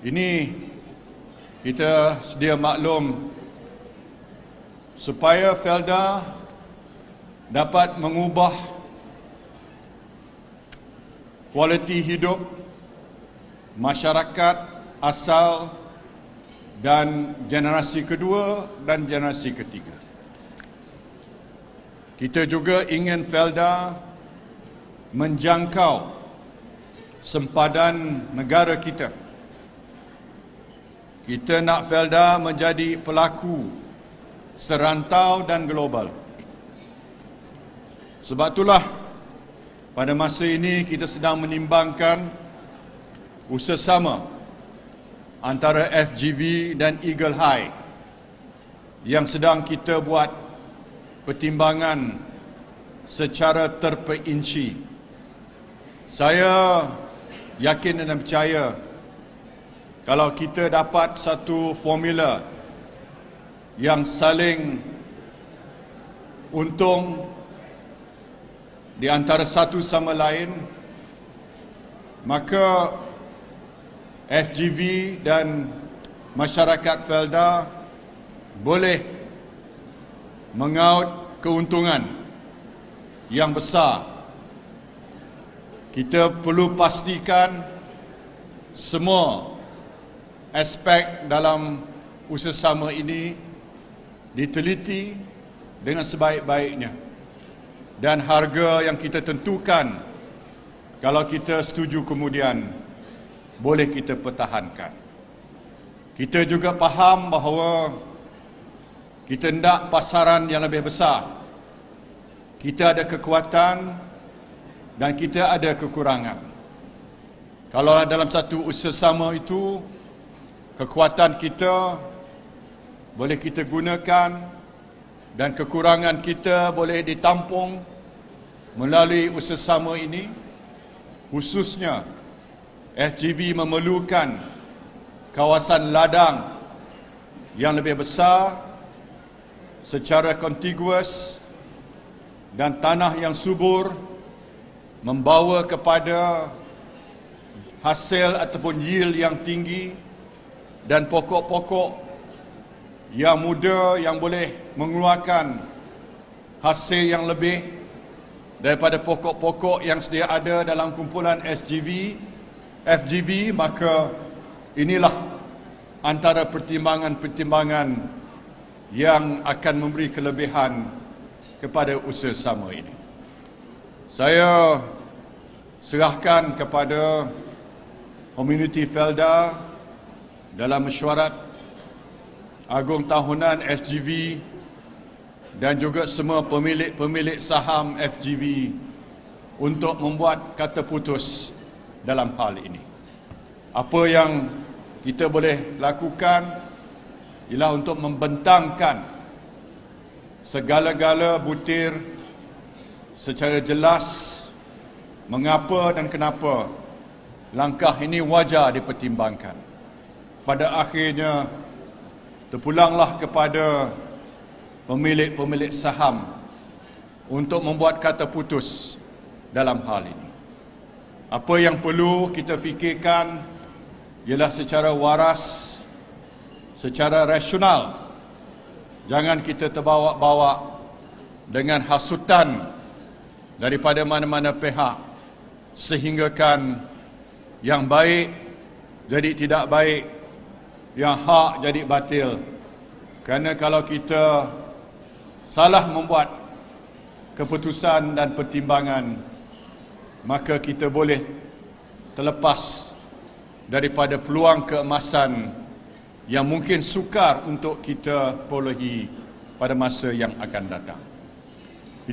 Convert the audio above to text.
Ini kita sedia maklum supaya Felda dapat mengubah kualiti hidup masyarakat asal dan generasi kedua dan generasi ketiga. Kita juga ingin Felda menjangkau sempadan negara kita kita nak Felda menjadi pelaku serantau dan global. Sebab itulah pada masa ini kita sedang menimbangkan usaha sama antara FGV dan Eagle High yang sedang kita buat pertimbangan secara terperinci. Saya yakin dan percaya kalau kita dapat satu formula yang saling untung di antara satu sama lain maka FGV dan masyarakat Felda boleh mengaut keuntungan yang besar. Kita perlu pastikan semua aspek dalam usaha sama ini diteliti dengan sebaik-baiknya dan harga yang kita tentukan kalau kita setuju kemudian boleh kita pertahankan. Kita juga faham bahawa kita hendak pasaran yang lebih besar. Kita ada kekuatan dan kita ada kekurangan. Kalau dalam satu usaha sama itu kekuatan kita boleh kita gunakan dan kekurangan kita boleh ditampung melalui usaha sama ini. Khususnya FGV memerlukan kawasan ladang yang lebih besar secara kontiguous dan tanah yang subur membawa kepada hasil ataupun yield yang tinggi dan pokok-pokok yang muda yang boleh mengeluarkan hasil yang lebih daripada pokok-pokok yang sedia ada dalam kumpulan SGV FGV maka inilah antara pertimbangan-pertimbangan yang akan memberi kelebihan kepada usaha sama ini. Saya serahkan kepada komuniti Felda dalam mesyuarat agung tahunan SGV dan juga semua pemilik-pemilik saham FGV untuk membuat kata putus dalam hal ini. Apa yang kita boleh lakukan ialah untuk membentangkan segala-gala butir secara jelas mengapa dan kenapa langkah ini wajar dipertimbangkan pada akhirnya terpulanglah kepada pemilik-pemilik saham untuk membuat kata putus dalam hal ini. Apa yang perlu kita fikirkan ialah secara waras, secara rasional. Jangan kita terbawa-bawa dengan hasutan daripada mana-mana pihak sehinggakan yang baik jadi tidak baik yang hak jadi batil. Kerana kalau kita salah membuat keputusan dan pertimbangan, maka kita boleh terlepas daripada peluang keemasan yang mungkin sukar untuk kita perolehi pada masa yang akan datang.